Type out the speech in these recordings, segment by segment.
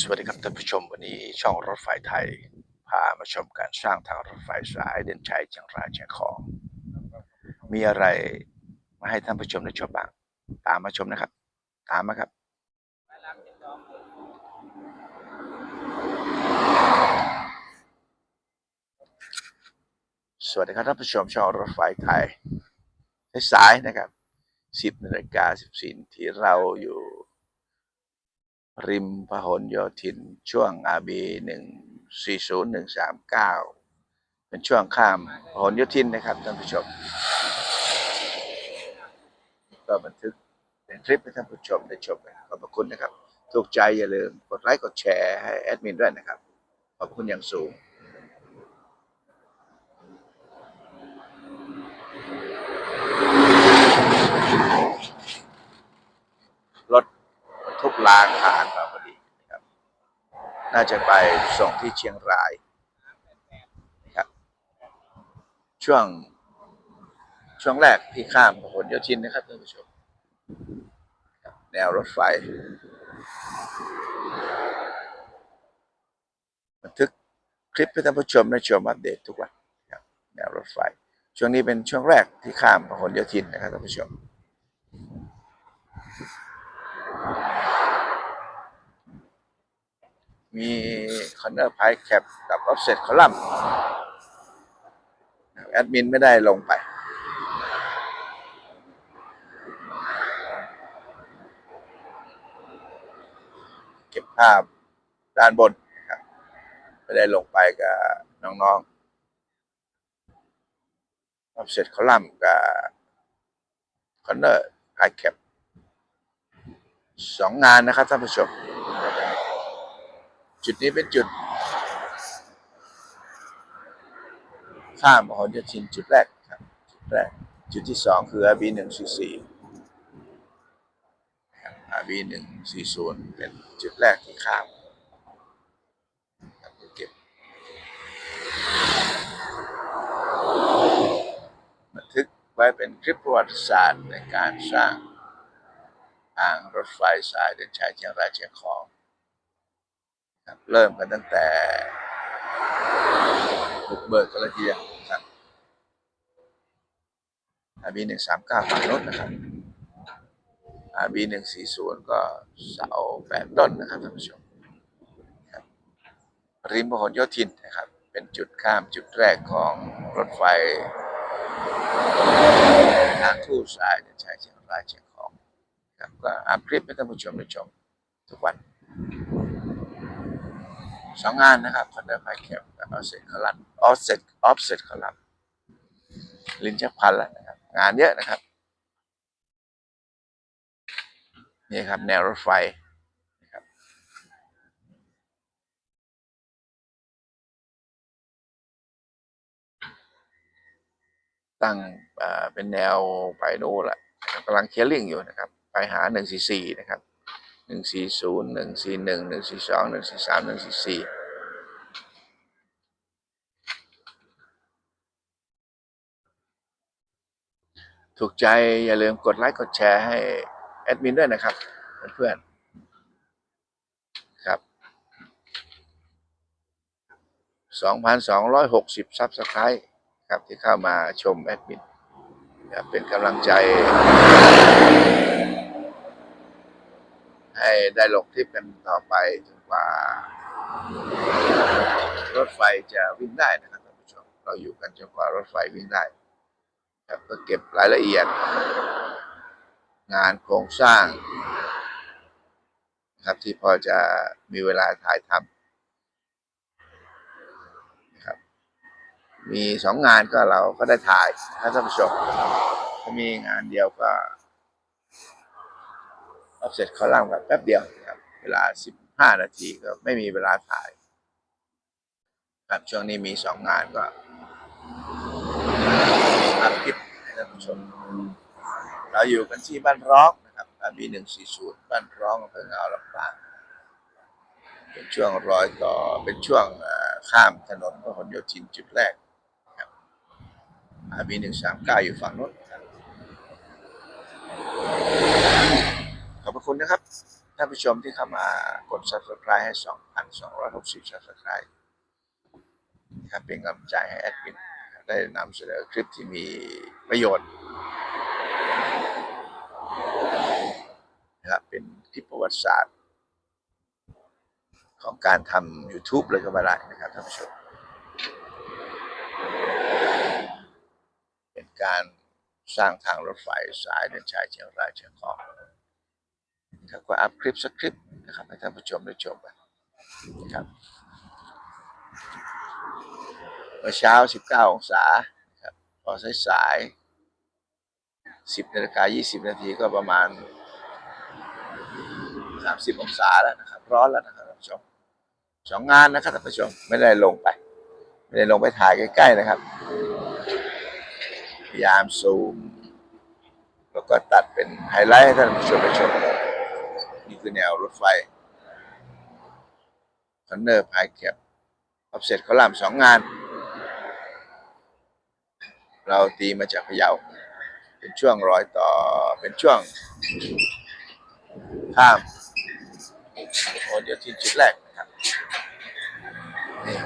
สวัสดีครับท่านผู้ชมวันนี้ช่องรถไฟไทย พามาชมการสร้างทางรถไฟสายเด่นชัยเชียงรายเชียงของ มีอะไรมาให้ท่านผู้ชมได้ชมบ้างตามมาชมนะครับ ตามมาครับ สวัสดีครับท่านผู้ชมช่องรถไฟไทยสายนะครับ 10นาฬิกา14นาทีเราอยู่ ริมพหลโยธิน ช่วงอาบีหนึ่งสี่ศูนย์หนึ่งสามเก้าเป็นช่วงข้ามพหลโยธินนะครับท่านผู้ชม ก็บันทึกเป็นคลิปให้ท่านผู้ชมได้ชมกันขอบพระคุณนะครับ ถูกใจอย่าลืมกดไลค์กดแชร์ให้แอดมินด้วยนะครับ ขอบคุณอย่างสูงรถทุกลางผ่านมาพอดีนะครับ น่าจะไปส่งที่เชียงรายครับช่วงช่วงแรกที่ข้ามพหลโยธินนะครับท่านผู้ชมแนวรถไฟ บันทึกคลิปให้ท่านผู้ชมได้ชมอัปเดตทุกวันแนวรถไฟ ช่วงนี้เป็นช่วงแรกที่ข้ามพหลโยธินนะครับท่านผู้ชม มีคอนเนอร์ไพแคปกับออฟเซ็ตคอลัมน์แอดมินไม่ได้ลงไป เก็บภาพด้านบนครับไม่ได้ลงไปกับน้องๆออฟเซ็ตคอลัมน์กับคอนเนอร์ไพแคปสองงานนะครับท่านผู้ชม จุดนี้เป็นจุด ข้ามมหลโยธินจุดแรกครับจุดแรกจุดที่สองคือ RB หนึ่งสี่สี่ RB หนึ่งสี่ศูนย์เป็นจุดแรกที่ข้ามเก็บบันทึกไว้เป็นคลิปประวัติศาสตร์ในการสร้างทางรถไฟสายเดินชายเชียงรายเชียงขอ ครับเริ่มกันตั้งแต่บุกเบิกกันเลยทีเดียวครับอาบีหนึ่งสามเก้าฝั่งโน้นนะครับอาบีหนึ่งสี่ศูนย์ก็เสาแปดต้นนะครับท่านผู้ชมครับริมพหลโยธินนะครับ เป็นจุดข้ามจุดแรกของรถไฟทางทู่สายเดินชายเชียงรายเชียงของครับก็อัพคลิปให้ท่านผู้ชมได้ชมทุกวัน สองงานนะครับคอนเดอร์ไฟแคปกับออฟเซ็ตคอลัมออฟเซ็ตออฟเซ็ตคอลัมลินชักพันแล้วนะครับ งานเยอะนะครับ นี่ครับ แนวรถไฟนะครับตั้งเป็นแนวไปโน่นแหละกำลังเคลียร์ลิงอยู่นะครับ ไปหา144นะครับ 140 141 142 143 144ถูกใจอย่าลืมกดไลค์กดแชร์ให้แอดมินด้วยนะครับ เพื่อนๆครับ2,260ซับสไครต์ครับที่เข้ามาชมแอดมินครับเป็นกำลังใจ ได้ลงคลิปกันต่อไปจนกว่ารถไฟจะวิ่งได้นะครับท่านผู้ชมเราอยู่กันจนกว่ารถไฟวิ่งได้ครับก็เก็บรายละเอียด งานโครงสร้างนะครับที่พอจะมีเวลาถ่ายทำนะครับ มีสองงานก็เราก็ได้ถ่ายนะท่านผู้ชมถ้ามีงานเดียวก็ ออฟเซ็ตเขาล่างแบบแป๊บเดียวครับเวลาสิบห้านาทีก็ไม่มีเวลาถ่าย ครับช่วงนี้มีสองงานก็อัพคลิปให้ท่านผู้ชม เราอยู่กันที่บ้านร้องนะครับบีหนึ่งสี่ศูนย์บ้านร้องอำเภอเงาลำปางเป็นช่วงรอยต่อเป็นช่วงข้ามถนนพหลโยธินจุดแรกครับบีหนึ่งสามเก้าอยู่ฝั่งโน้นครับ อบพระคุณนะครับท่านผู้ชมที่เข้ามากด subscribe ให้ 2,260 subscribe นะครับเป็นกำลังใจให้แอดมินได้นำเสนอคลิปที่มีประโยชน์นะครับเป็นคลิปประวัติศาสตร์ ของการทำ YouTube เลยก็มาได้นะครับท่านผู้ชม เป็นการสร้างทางรถไฟสายเดินชายเชียงรายเชียงของ ครับก็อัพคลิปสักคลิปนะครับให้ท่านผู้ชมได้ชมกันนะครับเมื่อเช้า 19 องศาครับพอสายสายๆ10นาฬิกา20 นาทีก็ประมาณ 30 องศาแล้วนะครับ ร้อนแล้วนะครับท่านผู้ชมสองงานนะครับท่านผู้ชมไม่ได้ลงไป ไม่ได้ลงไปถ่ายใกล้ๆนะครับ พยายามซูม แล้วก็ตัดเป็นไฮไลท์ให้ท่านผู้ชมได้ชม นี่คือแนวรถไฟคอนเนอร์พายเก็บออฟเซ็ตเขาลามสองงาน เราตีมาจากพะเยา เป็นช่วงร้อยต่อเป็นช่วงข้ามโอเดียวที่จุดแรกนะครับนี่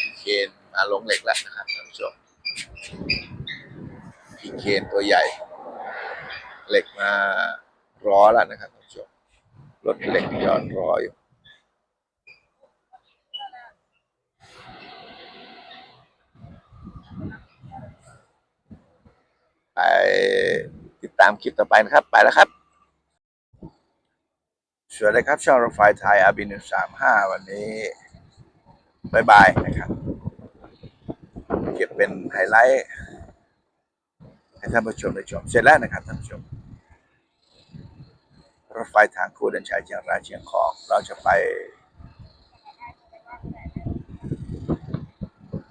พี่เคนมาลงเหล็กแล้วนะครับท่านผู้ชมพี่เคนตัวใหญ่ เหล็กมา ร้อแล้วนะครับท่านผู้ชมรถเหล็กจอดรออยู่ไปติดตามคลิปต่อไปนะครับ ไปแล้วครับ สวัสดีครับ ช่องรถไฟไทยอาบินสามห้าวันนี้บายบายนะครับ เก็บเป็นไฮไลท์ให้ท่านผู้ชมได้ชม เสร็จแล้วนะครับท่านผู้ชม รถไฟทางคู่เดินชายเชียงรายเชียงของ เราจะไป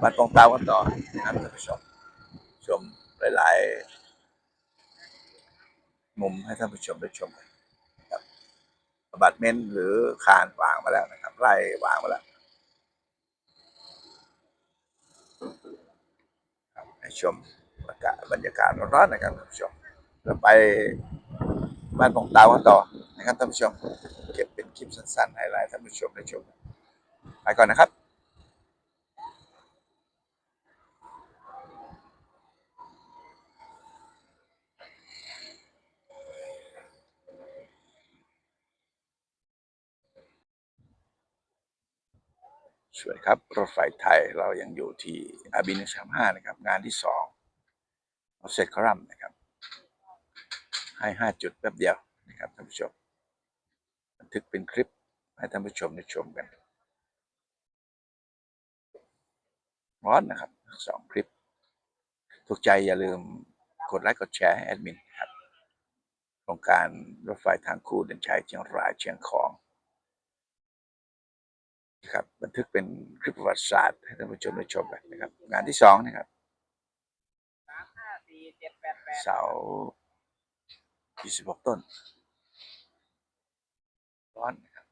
บ้านปองเตากันต่อนะครับท่านผู้ชมชมหลายๆมุมให้ท่านผู้ชมได้ชมกันครับบัตเมนหรือคานวางมาแล้วนะครับไล่วางมาแล้วให้ชมบรรยากาศบรรยากาศร้อนๆนะครับท่านผู้ชมเราไป บ้านปองตากันต่อนะครับท่านผู้ชม เก็บเป็นคลิปสั้นๆไฮไลท์ท่านผู้ชมได้ชมไปก่อนนะครับสวัสดีครับ รถไฟไทยเรายังอยู่ที่อาบินสามห้านะครับ งานที่สองเอาเสร็จคอรัมนะครับ ให้ห้าจุดแป๊บเดียวนะครับท่านผู้ชม บันทึกเป็นคลิปให้ท่านผู้ชมได้ชมกัน ร้อนนะครับสองคลิป ถูกใจอย่าลืมกดไลค์กดแชร์ให้แอดมินครับโครงการรถไฟทางคู่เดินชัยเชียงรายเชียงของนะครับบันทึกเป็นคลิปประวัติศาสตร์ให้ท่านผู้ชมได้ชมกันนะครับ งานที่สองนะครับสา มห้าสี่เจ็ดแปดแปดเสา26ต้น ร้อนนะครับ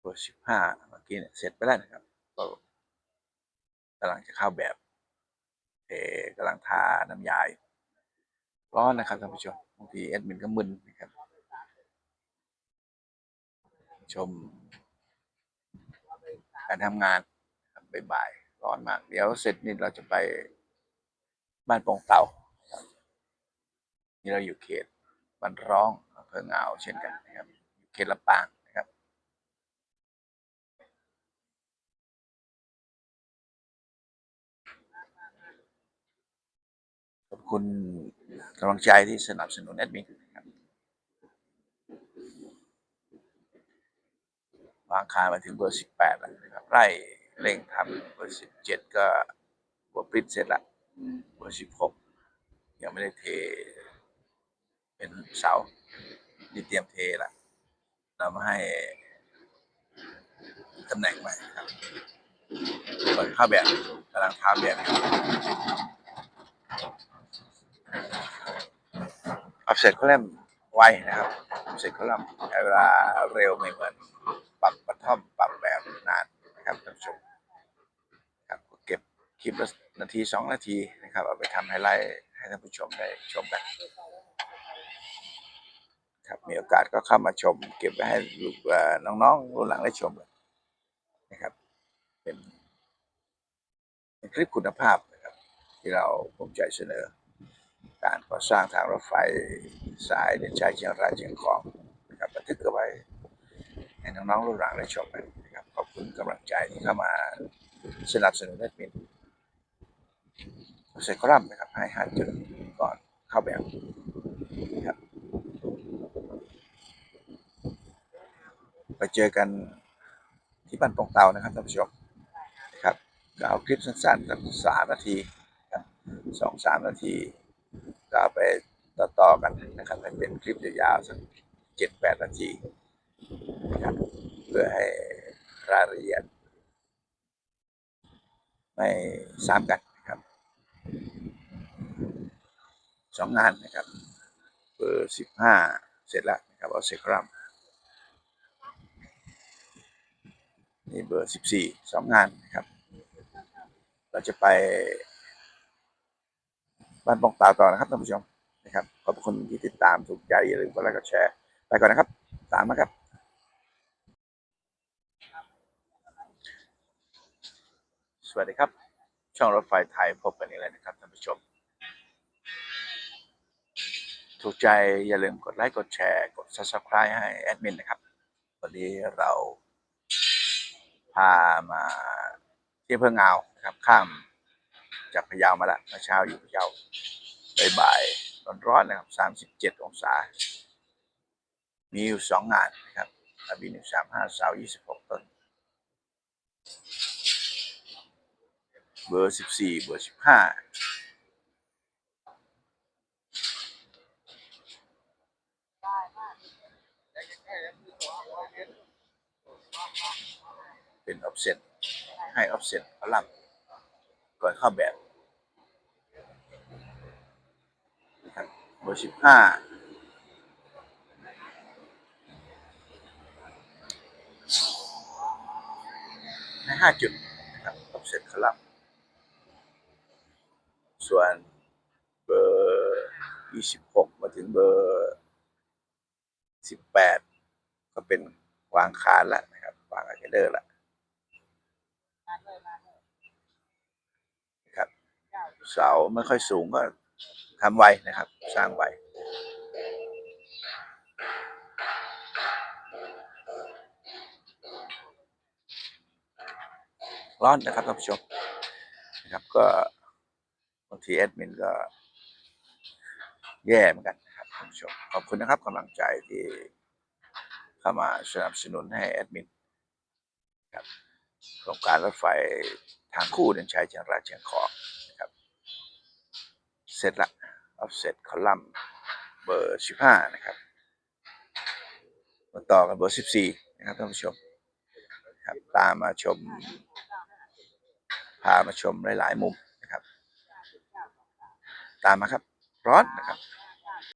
เบอร์15เมื่อกี้เนี่ยเสร็จไปแล้วนะครับก็กำลังจะเข้าแบบเทกำลังทาน้ำยายร้อนนะครับท่านผู้ชมบางทีแอดมินก็มึนนะครับ ชมการทำงาน บบ่ายๆร้อนมาก เดี๋ยวเสร็จนี่เราจะไปบ้านปงเตานี่เราอยู่เขตบ้านร้องอำเภองาวเช่นกันนะครับอยู่เขตลำปางนะครับ ขอบคุณกำลังใจที่สนับสนุนแอดมินนะครับวางคามาถึงเบอร์สิบแปดแล้วนะครับไล่ เร่งทำเบอร์สิบเจ็ดก็หัวปริ้นเสร็จละเบอร์สิบหกยังไม่ได้เท เป็นเสานี่เตรียมเทละเรามาให้ตำแหน่งใหม่ครับเปิดข้าแบบกำลังทำแบบอัพเสร็จเขาเล่มไวนะครับอัพเสร็จเขาเล่มใช้เวลาเร็วไม่เหมือน ปรับกระท่อมปรับแบบนานนะ คลิปละนาทีสองนาทีนะครับ เอาไปทำไฮไลท์ให้ท่านผู้ชมได้ชมกันครับมีโอกาสก็เข้ามาชม เก็บไว้ให้ลูกเอ่อน้องๆรุ่นหลังได้ชมกันนะครับ เป็นคลิปคุณภาพนะครับ ที่เราภูมิใจเสนอ การก่อสร้างทางรถไฟสายเดินชายเชียงรายเชียงของนะครับบันทึกเอาไว้ให้น้องๆรุ่นหลังได้ชมกันนะครับขอบคุณกำลังใจที่เข้ามาสนับสนุนแอดมิน เสร็จคอลัมน์นะครับให้หาจุดก่อนเข้าแบบนะครับไปเจอกันที่บ้านปองเตานะครับท่านผู้ชมนะครับก็เอาคลิปสั้นๆสักสามนาทีครับสองสามนาทีก็เอาไปต่อๆกันนะครับให้เป็นคลิปยาวๆสักเจ็ดแปดนาทีนะครับเพื่อให้รายละเอียดไม่ซ้ำกันนะครับ สองงานนะครับ เบอร์สิบห้าเสร็จแล้วนะครับเอาเซครัมนี่เบอร์สิบสี่สองงานนะครับ เราจะไป บ้านปองตาต่อนะครับท่านผู้ชมนะครับขอบคุณที่ติดตามถูกใจอย่าลืมกดไลค์กดแชร์ไปก่อนนะครับ ตามนะครับสวัสดีครับ ช่องรถไฟไทยพบกันอีกแล้วนะครับท่านผู้ชม ถูกใจอย่าลืมกดไลค์ กดแชร์ กด subscribe ให้แอดมินนะครับ วันนี้เราพามาที่อำเภองาวนะครับ ข้ามจากพะเยามาแล้วเมื่อเช้าอยู่พะเยาบ่ายๆร้อนๆนะครับสามสิบเจ็ดองศา มีอยู่สองงานนะครับอาบีหนึ่งสามห้าสาวยี่สิบหกต้น เบอร์สิบสี่เบอร์สิบห้า เป็นออฟเซ็ตให้ออฟเซ็ตพลังก่อนเข้าแบบนะครับเบอร์สิบห้าให้ห้าจุดนะครับออฟเซ็ตพลังส่วนเบอร์ยี่สิบหกมาถึงเบอร์สิบแปดก็เป็นวางคานล้วนะครับวางอะเดอร์ละครับ เสาไม่ค่อยสูงก็ทำไวนะครับ สร้างไวร้อนนะครับท่านผู้ชมนะครับก็บางทีแอดมินก็ แย่เหมือนกันนะครับท่านผู้ชมขอบคุณนะครับกำลังใจที่เข้ามาสนับสนุนให้แอดมินครับโครงการรถไฟทางคู่เดินชายเชียงรายเชียงของ เสร็จละออฟเซตคอลัมน์เบอร์สิบห้านะครับมาต่อกันเบอร์สิบสี่นะครับท่านผู้ชมครับตามมาชม พามาชมหลาย ๆ มุมนะครับ ตามมาครับร้อนนะครับ